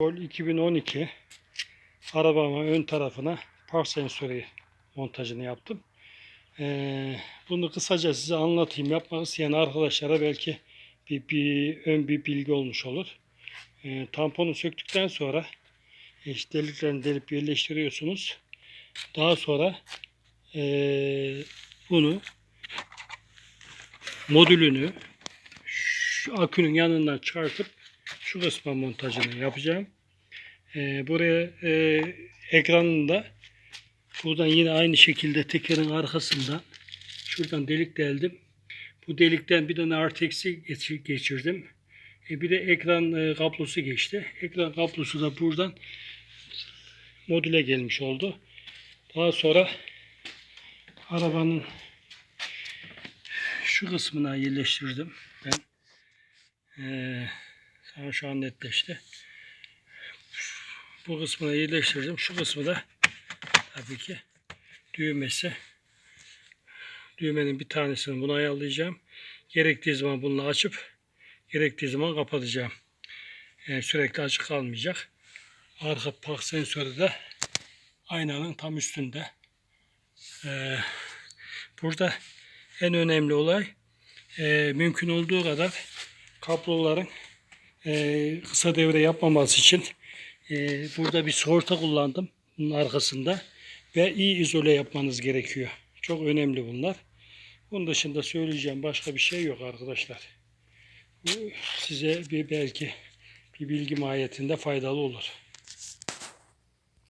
Gol 2012 arabamın ön tarafına park sensörü montajını yaptım. Ee, bunu kısaca size anlatayım. Yapmak isteyen arkadaşlara belki bir, bir ön bir bilgi olmuş olur. Ee, tamponu söktükten sonra işte deliklerini delip yerleştiriyorsunuz. Daha sonra ee, bunu modülünü şu akünün yanından çıkartıp şu kısma montajını yapacağım. Ee, buraya e, ekranında buradan yine aynı şekilde tekerin arkasından şuradan delik deldim. Bu delikten bir tane geçir- geçirdim. E, bir de ekran e, kablosu geçti. Ekran kablosu da buradan modüle gelmiş oldu. Daha sonra arabanın şu kısmına yerleştirdim ben. Ee, sana şu an netleşti. Bu kısmına yerleştirdim. Şu kısmı da tabii ki düğmesi. Düğmenin bir tanesini buna ayarlayacağım. Gerektiği zaman bunu açıp gerektiği zaman kapatacağım. Yani sürekli açık kalmayacak. Arka park sensörü de aynanın tam üstünde. Ee, burada en önemli olay e, mümkün olduğu kadar kabloların e, kısa devre yapmaması için e, burada bir sorta kullandım bunun arkasında ve iyi izole yapmanız gerekiyor. Çok önemli bunlar. Bunun dışında söyleyeceğim başka bir şey yok arkadaşlar. Bu size bir belki bir bilgi mahiyetinde faydalı olur.